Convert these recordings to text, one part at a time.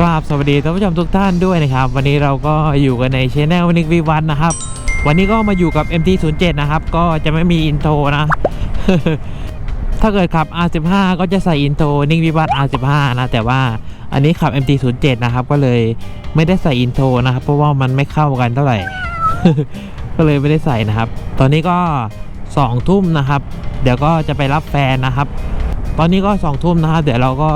กราบสวัสดีท่านผู้ชมทุกท่านด้วยนะครับ วันนี้เราก็อยู่กันในช anel นิกวีวันนะครับ วันนี้ก็มาอยู่กับ MT07 นะครับ ก็จะไม่มีอินโทรนะ ถ้าเกิดขับ R15 ก็จะใส่อินโทรนิกวิวัน R15 นะแต่ว่าอันนี้ขับ MT07 นะครับ ก็เลยไม่ได้ใส่อินโทรนะครับ เพราะว่ามันไม่เข้ากันเท่าไหร่ ก็เลยไม่ได้ใส่นะครับ ตอนนี้ก็สองทุ่มนะครับ เดี๋ยวก็จะไปรับแฟนนะครับ ตอนนี้ก็สองทุ่มนะครับ เดี๋ยวเราก็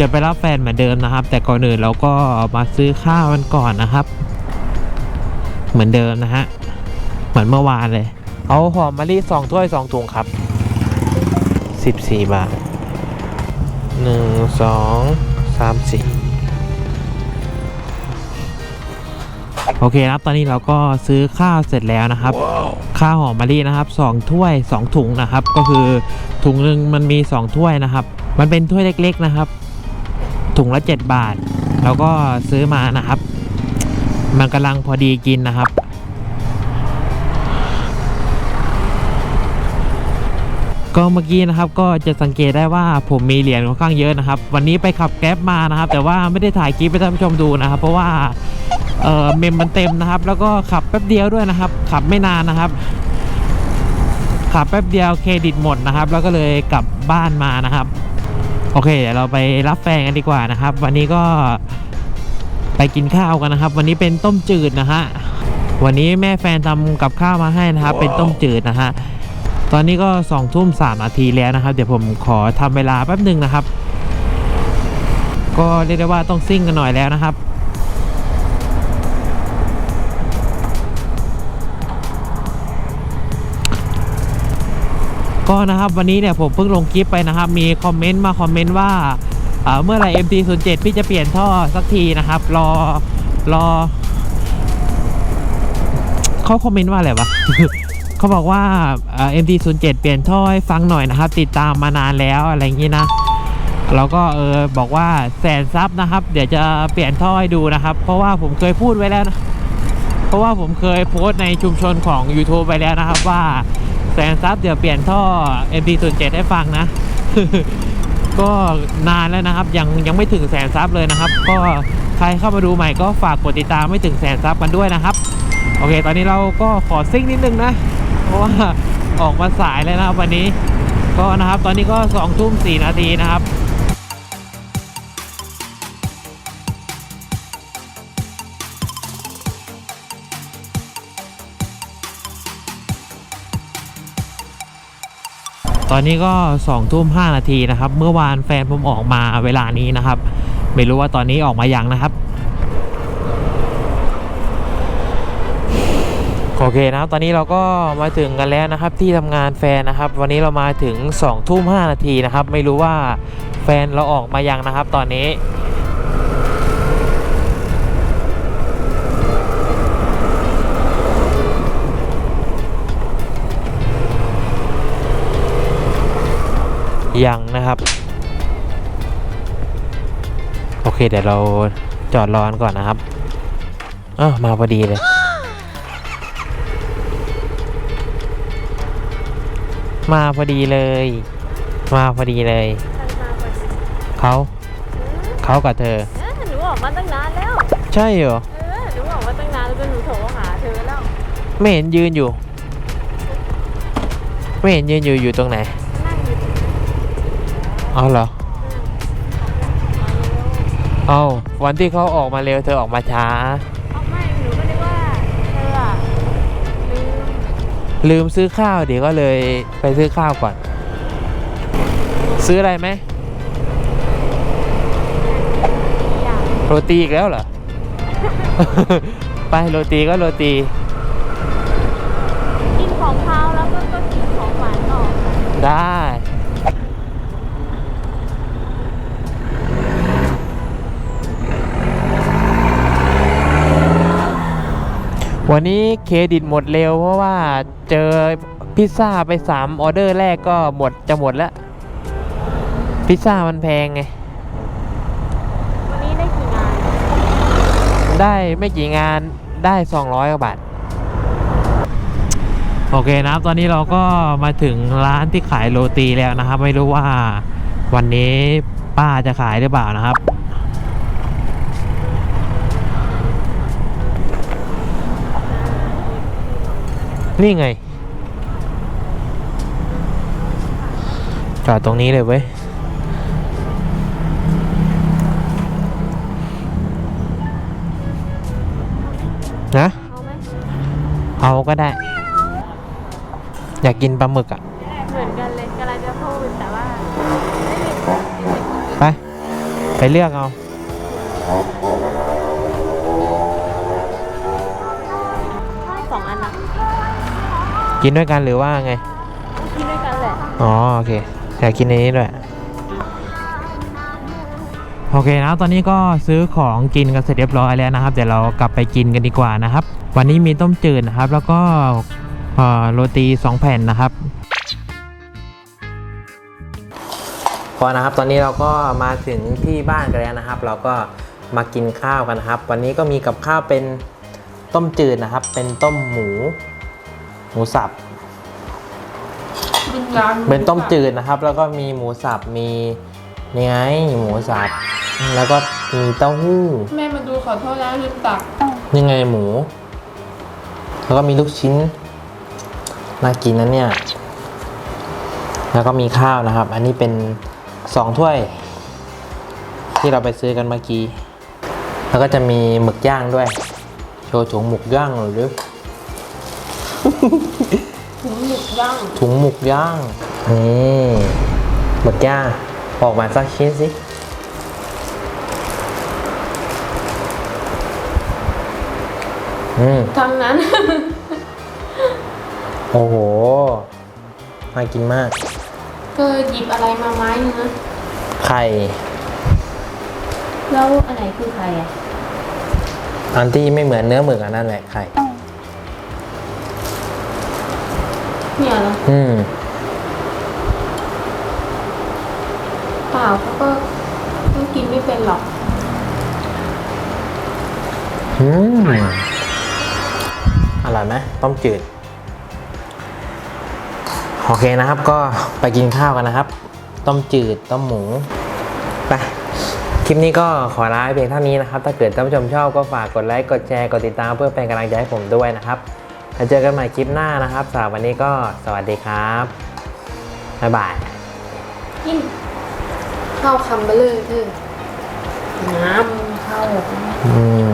จะไปรับแฟนเหมือนเดิมนะครับ แต่ก่อนอื่นเราก็มาซื้อข้าวกันก่อนนะครับ เหมือนเดิมนะฮะเหมือนเมื่อวานเลย เอาหอมมะลิสองถ้วยสองถุงครับสิบสี่บาทหนึ่งสองสามสี่โอเคครับ ตอนนี้เราก็ซื้อข้าวเสร็จแล้วนะครับข้าวหอมมะลินะครับสองถ้วยสองถุงนะครับ ก็คือถุงหนึ่งมันมีสองถ้วยนะครับ มันเป็นถ้วยเล็ก ๆนะครับ ถุงละ 7 บาท แล้วก็ซื้อมานะครับ มันกำลังพอดีกินนะครับ ก็เมื่อกี้นะครับก็จะสังเกตได้ว่าผมมีเหรียญค่อนข้างเยอะนะครับ วันนี้ไปขับแก๊ปมานะครับ แต่ว่าไม่ได้ถ่ายคลิปให้ท่านผู้ชมดูนะครับ เพราะว่าเออเมมมันเต็มนะครับ แล้วก็ขับแป๊บเดียวด้วยนะครับ ขับไม่นานนะครับขับแป๊บเดียวเครดิตหมดนะครับ แล้วก็เลยกลับบ้านมานะครับ โอเคเดี๋ยวเราไปรับแฟนกันดีกว่านะครับ วันนี้ก็ไปกินข้าวกันนะครับ วันนี้เป็นต้มจืดนะฮะวันนี้แม่แฟนทำกับข้าวมาให้นะครับ เป็นต้มจืดนะฮะตอนนี้ก็สองทุ่มสามนาทีแล้วนะครับ เดี๋ยวผมขอทำเวลาแป๊บหนึ่งนะครับ ก็เรียกได้ว่าต้องซิ่งกันหน่อยแล้วนะครับ ก็นะครับวันนี้เนี่ยผมเพิ่งลงคลิปไปนะครับ มีคอมเมนต์มาคอมเมนต์ว่าเมื่อไหร่ MT07 พี่จะเปลี่ยนท่อสักทีนะครับ รอรอเขาคอมเมนต์ว่าอะไรวะเขาบอกว่า MT07 เปลี่ยนท่อให้ฟังหน่อยนะครับ ติดตามมานานแล้วอะไรอย่างนี้นะเราก็เออบอกว่าแสนซับนะครับ เดี๋ยวจะเปลี่ยนท่อให้ดูนะครับ เพราะว่าผมเคยพูดไว้แล้วนะเพราะว่าผมเคยโพสต์ในชุมชนของ YouTube ไปแล้วนะครับว่า สนซับเดี๋ยวเปลี่ยนท่อ MD07 ให้ฟังนะ ก็นานแล้วนะครับ ยังยังไม่ถึงแสนซับเลยนะครับ ก็ใครเข้ามาดูใหม่ก็ฝากกดติดตามไม่ถึงแสนซับกันด้วยนะครับ โอเค ตอนนี้เราก็ขอซิ่งนิดนึงนะ เพราะว่าออกมาสายเลยนะครับวันนี้ ก็นะครับ ตอนนี้ก็2ทุ่ม4นาทีนะครับ ตอนนี้ก็สองทุ่มห้านาทีนะครับ เมื่อวานแฟนผมออกมาเวลานี้นะครับ ไม่รู้ว่าตอนนี้ออกมายังนะครับ โอเคนะครับ ตอนนี้เราก็มาถึงกันแล้วนะครับ ที่ทำงานแฟนนะครับ วันนี้เรามาถึง2ทุ่ม5นาทีนะครับ ไม่รู้ว่าแฟนเราออกมายังนะครับ ตอนนี้ ยังนะครับ โอเค เดี๋ยวเราจอดรอกันก่อนนะครับอ้าวมาพอดีเลย มาพอดีเลย มาพอดีเลยใครมาพอดีเขาเขากับเธอ เออหนูออกมาตั้งนานแล้ว ใช่เหรอ เออหนูออกมาตั้งนานแล้วจนหนูโทรหาเธอแล้ว ไม่เห็นยืนอยู่ ไม่เห็นยืนอยู่อยู่ตรงไหน เอาเหรอเออเอาวันที่เขาออกมาเร็วเธอออกมาช้า เอาไม่หนูก็นึกว่าเธออะลืมลืมซื้อข้าวเดี๋ยวก็เลยไปซื้อข้าวก่อน ซื้ออะไรไหมอย่าง โรตีอีกแล้วเหรอ ไปโรตีก็โรตี กินของคาวแล้วก็ก็กินของหวานต่อได้ วันนี้เครดิตหมดเร็วเพราะว่าเจอพิซซ่าไป 3 ออเดอร์แรกก็หมดจะหมดแล้ว พิซซ่ามันแพงไง วันนี้ได้กี่งาน ได้ไม่กี่งานได้ 200กว่าบาท โอเคนะครับตอนนี้เราก็มาถึงร้านที่ขายโรตีแล้วนะครับ ไม่รู้ว่าวันนี้ป้าจะขายหรือเปล่านะครับ นี่ไง จอดตรงนี้เลยเว้ย นะเอาไหมเอาก็ได้ อยากกินปลาหมึกอะ เหมือนกันเลยกำลังจะพูดแต่ว่า ไป ไปเลือกเอา กินด้วยกันหรือว่าไง กินด้วยกันแหละ อ๋อโอเคอยากกินในนี้ด้วย โอเคนะตอนนี้ก็ซื้อของกินกันเสร็จเรียบร้อยแล้วนะครับ เดี๋ยวเรากลับไปกินกันดีกว่านะครับ วันนี้มีต้มจืดนะครับ แล้วก็เอ่อโรตีสองแผ่นนะครับพอนะครับตอนนี้เราก็มาถึงที่บ้านกันแล้วนะครับ เราก็มากินข้าวกันนะครับ วันนี้ก็มีกับข้าวเป็นต้มจืดนะครับ เป็นต้มหมู หมูสับเป็นต้มจืดนะครับ แล้วก็มีหมูสับ มีนี่ไงหมูสับ แล้วก็มีเต้าหู้ แม่มาดูขอโทษแล้วลืมตักยังไงหมู แล้วก็มีลูกชิ้น น่ากินนะเนี่ย แล้วก็มีข้าวนะครับ อันนี้เป็นสองถ้วย ที่เราไปซื้อกันเมื่อกี้ แล้วก็จะมีหมึกย่างด้วย โชว์ถุงหมึกย่างหน่อยดิ ถึงหมึกย่างถุงหมึกย่างนี่หมึกย่างออกมาสักชิ้นสิอืมทางนั้น โอ้โหน่ากินมากเธอหยิบอะไรมาไม้นึงนะไข่ แล้วอันไหนคือใครอะอันที่ไม่เหมือนเนื้อหมึกอันนั่นแหละไข่ เนี่ยเหรออืมเปล่าเขาก็ต้องกินไม่เป็นหรอก อืมอร่อยไหมต้มจืด โอเคนะครับ ก็ไปกินข้าวกันนะครับ ต้มจืด ต้มหมู ไป คลิปนี้ก็ขอลาไปเพียงเท่านี้นะครับ ถ้าเกิดท่านผู้ชมชอบก็ฝากกดไลค์ กดแชร์ กดติดตามเพื่อเป็นกำลังใจให้ผมด้วยนะครับ แล้วเจอกันใหม่คลิปหน้านะครับสำหรับวันนี้ก็สวัสดีครับ บ๊ายบาย กินข้าวคำเบลเลยเธอน้ำข้าว อืม